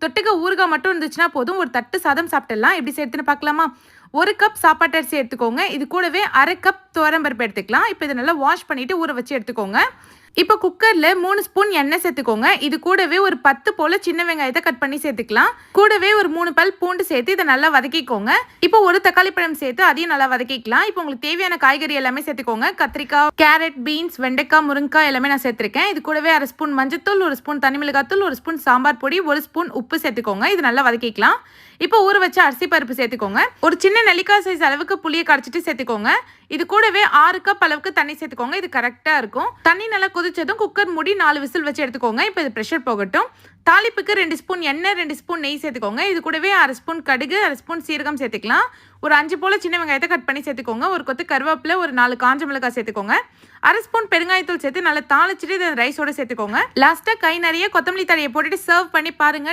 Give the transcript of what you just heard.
தொட்டுக்க ஊறுகாய் மட்டும் இருந்துச்சுன்னா போதும். ஒரு தட்டு சாதம் சாப்பிட்டுடலாம். எப்படி சேர்த்துன்னு பார்க்கலாமா? ஒரு கப் சாப்பாட்டு அரிசி எடுத்துக்கோங்க. இது கூடவே அரை கப் துவரம்பருப்பு எடுத்துக்கலாம். இப்போ இதை நல்லா வாஷ் பண்ணிட்டு ஊற வச்சு எடுத்துக்கோங்க. இப்போ குக்கரில் மூணு ஸ்பூன் எண்ணெய் சேர்த்துக்கோங்க. இது கூடவே ஒரு பத்து போல சின்ன வெங்காயத்தை கட் பண்ணி சேர்த்துக்கலாம். கூடவே ஒரு மூணு பல் பூண்டு சேர்த்து இதை நல்லா வதக்கிக்கோங்க. இப்போ ஒரு தக்காளி பழம் சேர்த்து அதையும் நல்லா வதக்கிக்கலாம். இப்போ உங்களுக்கு தேவையான காய்கறி எல்லாமே சேர்த்துக்கோங்க. கத்திரிக்காய் கேரட் பீன்ஸ் வெண்டைக்காய் முருங்கைக்காய் எல்லாமே நான் சேர்த்துருக்கேன். இது கூடவே அரை ஸ்பூன் மஞ்சத்தூள் ஒரு ஸ்பூன் தனி மிளகாத்தூள் ஒரு ஸ்பூன் சாம்பார் பொடி ஒரு ஸ்பூன் உப்பு சேர்த்துக்கோங்க. இது நல்லா வதக்கிக்கலாம். இப்போ ஊற வச்ச அரிசி பருப்பு சேர்த்துக்கோங்க. ஒரு சின்ன நெல்லிக்காய் சைஸ் அளவுக்கு புளியை கரைச்சிட்டு சேர்த்துக்கோங்க. இது கூடவே ஆறு கப் அளவுக்கு தண்ணி சேர்த்துக்கோங்க. இது கரெக்டாக இருக்கும். தண்ணி நல்லா கொதிச்சதும் குக்கர் மூடி நாலு விசில் வச்சு எடுத்துக்கோங்க. இப்போ இது ப்ரெஷர் போகட்டும். தாளிப்புக்கு ரெண்டு ஸ்பூன் எண்ணெய் ரெண்டு ஸ்பூன் நெய் சேர்த்துக்கோங்க. இது கூடவே அரை ஸ்பூன் கடுகு அரை ஸ்பூன் சீரகம் சேர்த்துக்கலாம். ஒரு அஞ்சு போல சின்ன வெங்காயத்தை கட் பண்ணி சேர்த்துக்கோங்க. ஒரு கொத்து கருவேப்பிலை ஒரு நாலு காஞ்ச மிளகாய் சேர்த்துக்கோங்க. அரை ஸ்பூன் பெருங்காயத்தூள் சேர்த்து நல்லா தாளிச்சிட்டு இதை ரைஸோட சேர்த்துக்கோங்க. லாஸ்ட்டாக கை நிறைய கொத்தமல்லி தரையை போட்டுட்டு சர்வ் பண்ணி பாருங்க.